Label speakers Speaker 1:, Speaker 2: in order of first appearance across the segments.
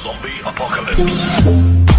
Speaker 1: Zombie apocalypse.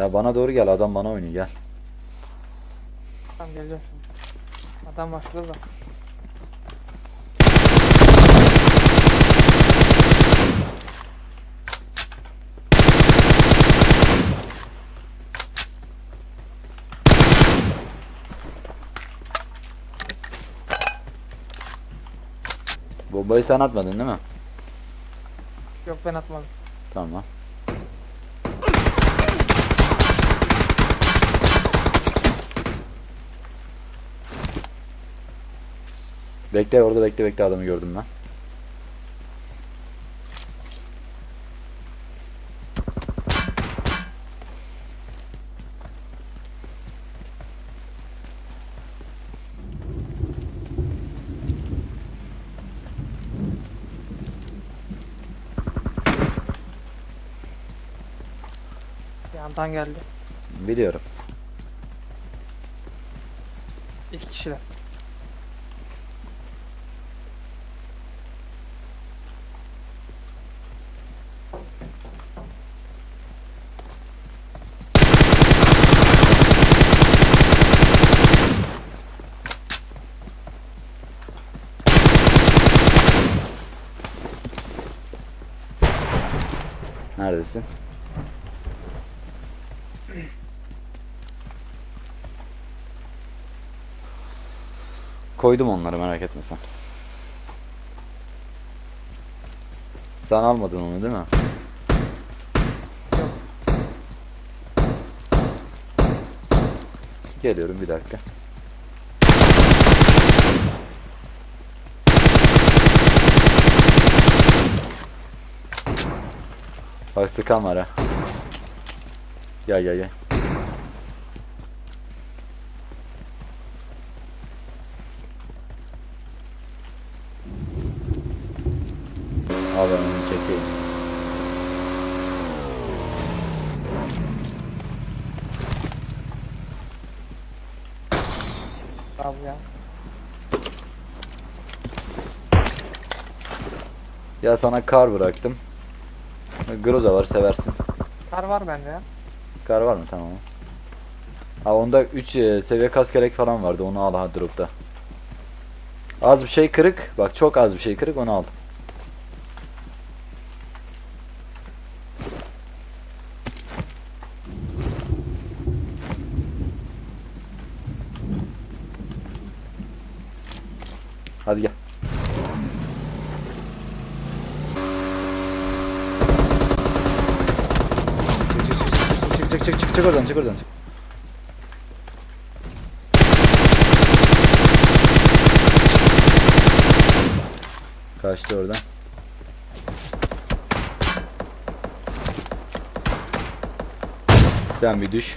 Speaker 2: Ya bana doğru gel adam bana oynuyor gel.
Speaker 3: Tamam geleceğim şimdi. Adam var şurada.
Speaker 2: Bombayı sen atmadın değil mi?
Speaker 3: Yok ben atmadım.
Speaker 2: Tamam. Bekle orada bekle bekle adamı gördüm ben.
Speaker 3: Yandan geldi.
Speaker 2: Biliyorum.
Speaker 3: İki kişiler.
Speaker 2: Neredesin? Koydum onları merak etme sen. Sen almadın onu değil mi? Geliyorum bir dakika. Bak sıkan var ha. Gel gel gel. Al ben onu çekeyim.
Speaker 3: Abi ya.
Speaker 2: Ya sana kar bıraktım. Groza var seversin.
Speaker 3: Kar var bende ya.
Speaker 2: Kar var mı? Tamam. Ha onda 3 seviye kas gerek falan vardı. Onu al ha dropta. Az bir şey kırık. Bak çok az bir şey kırık onu al. Hadi gel. Çık oradan çık oradan çık. Kaçtı oradan. Sen bir düş.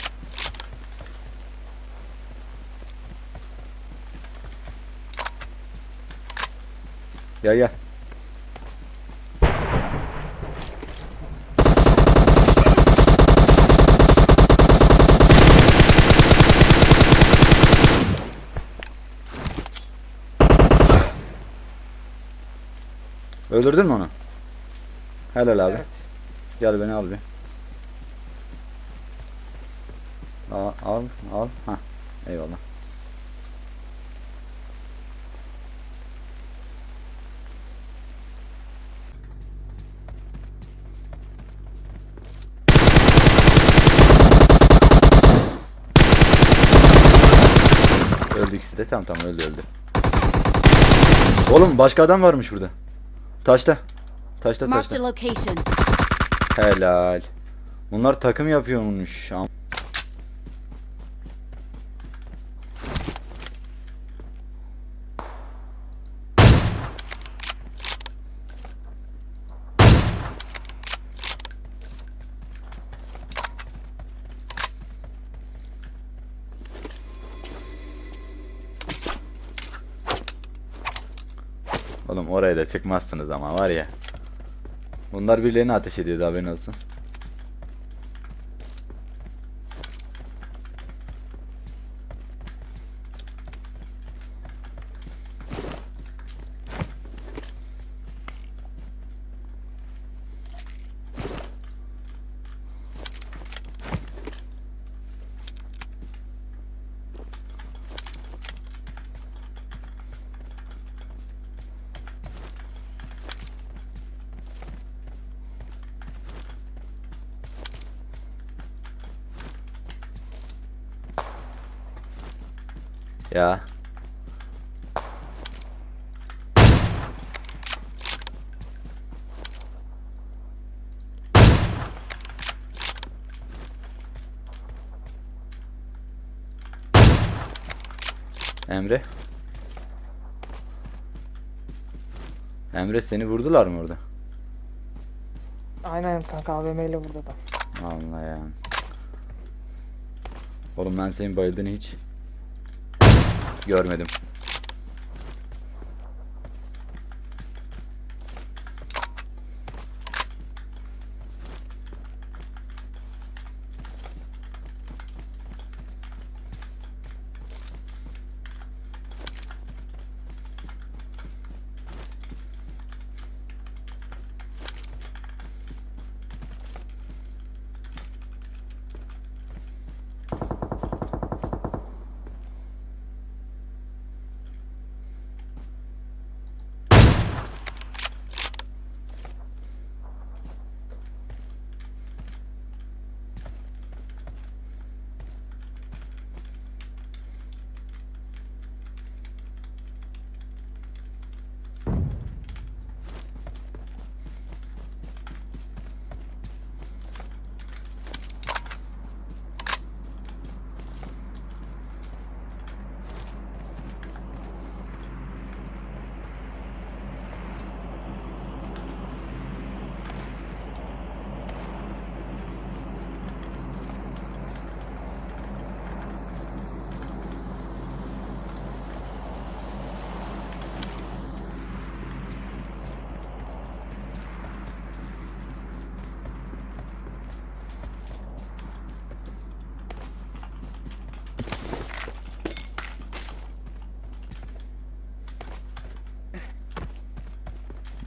Speaker 2: Gel gel. Öldürdün mü onu? Helal abi.
Speaker 3: Evet.
Speaker 2: Gel beni al bir. Al al al. Ha. Eyvallah. Öldü ikisi de. Tamam tamam öldü öldü. Oğlum başka adam varmış burada. Taşta. Taşta
Speaker 4: Marked
Speaker 2: taşta.
Speaker 4: location.
Speaker 2: Helal. Bunlar takım yapıyormuş. Am- Oğlum oraya da çıkmazsınız ama var ya. Bunlar birilerine ateş ediyordu haberin olsun. Ya. Emre. Emre seni vurdular mı orada?
Speaker 3: Aynen kanka AVM ile vurdu adam.
Speaker 2: Allah ya. Oğlum ben senin bayıldığını hiç görmedim.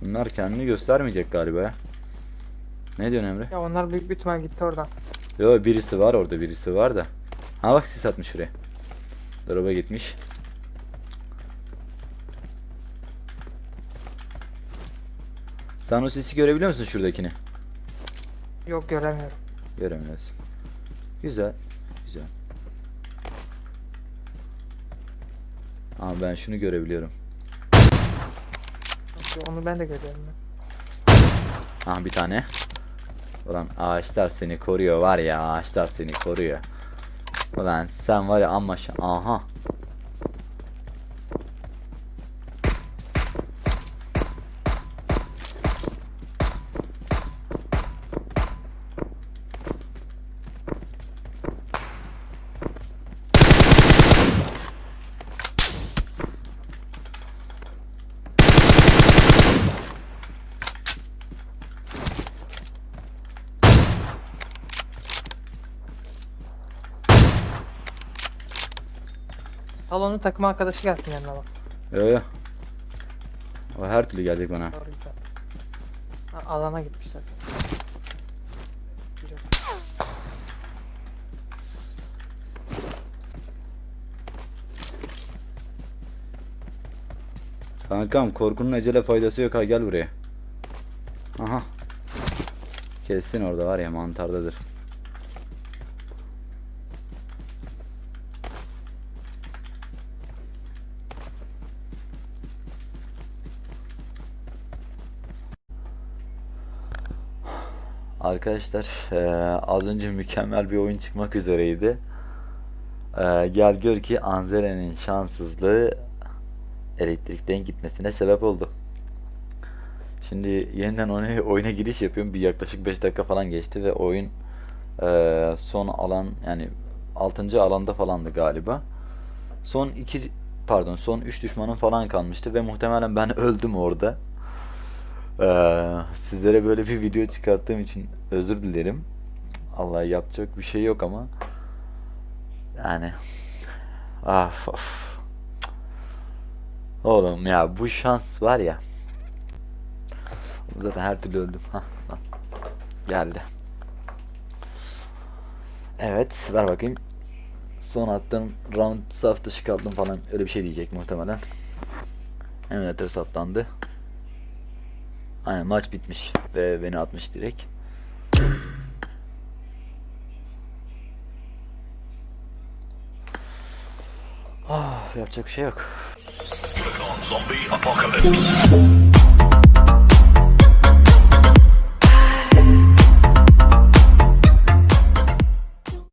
Speaker 2: Bunlar kendini göstermeyecek galiba ya. Ne diyorsun Emre?
Speaker 3: Ya onlar büyük bir ihtimal gitti oradan.
Speaker 2: Yo birisi var orada birisi var da. Ha bak sis atmış şuraya. Drop'a gitmiş. Sen o sisi görebiliyor musun şuradakini?
Speaker 3: Yok göremiyorum.
Speaker 2: Göremiyorsun. Güzel. Güzel. Ama ben şunu görebiliyorum.
Speaker 3: Onu ben de görüyorum.
Speaker 2: Ah bir tane. Ulan ağaçlar seni koruyor var ya ağaçlar seni koruyor. Ulan sen var ya amma şa- aha.
Speaker 3: Salonun takım arkadaşı gelsin yanına bak.
Speaker 2: Yo yo. O her türlü gelecek bana.
Speaker 3: Doğru güzel. Ha, alana gitmişler. Güzel.
Speaker 2: Kankam korkunun ecele faydası yok ha gel buraya. Aha. Kessin orada var ya mantardadır. Arkadaşlar eee, az önce mükemmel bir oyun çıkmak üzereydi. Eee, gel gör ki Anzere'nin şanssızlığı elektrikten gitmesine sebep oldu. Şimdi yeniden oyuna, oyuna giriş yapıyorum. Bir yaklaşık 5 dakika falan geçti ve oyun eee, son alan yani 6. alanda falandı galiba. Son 2 pardon son 3 düşmanım falan kalmıştı ve muhtemelen ben öldüm orada. Eee, sizlere böyle bir video çıkarttığım için özür dilerim. Allah yapacak bir şey yok ama yani af of. Oğlum ya bu şans var ya. Zaten her türlü öldüm. Lan. Geldi. Evet, ver bakayım. Son attığım round saf dışı kaldım falan öyle bir şey diyecek muhtemelen. Emulator saptandı. Aynen maç bitmiş ve beni atmış direkt. Ah, yapacak bir şey yok.
Speaker 1: Zombie Apocalypse.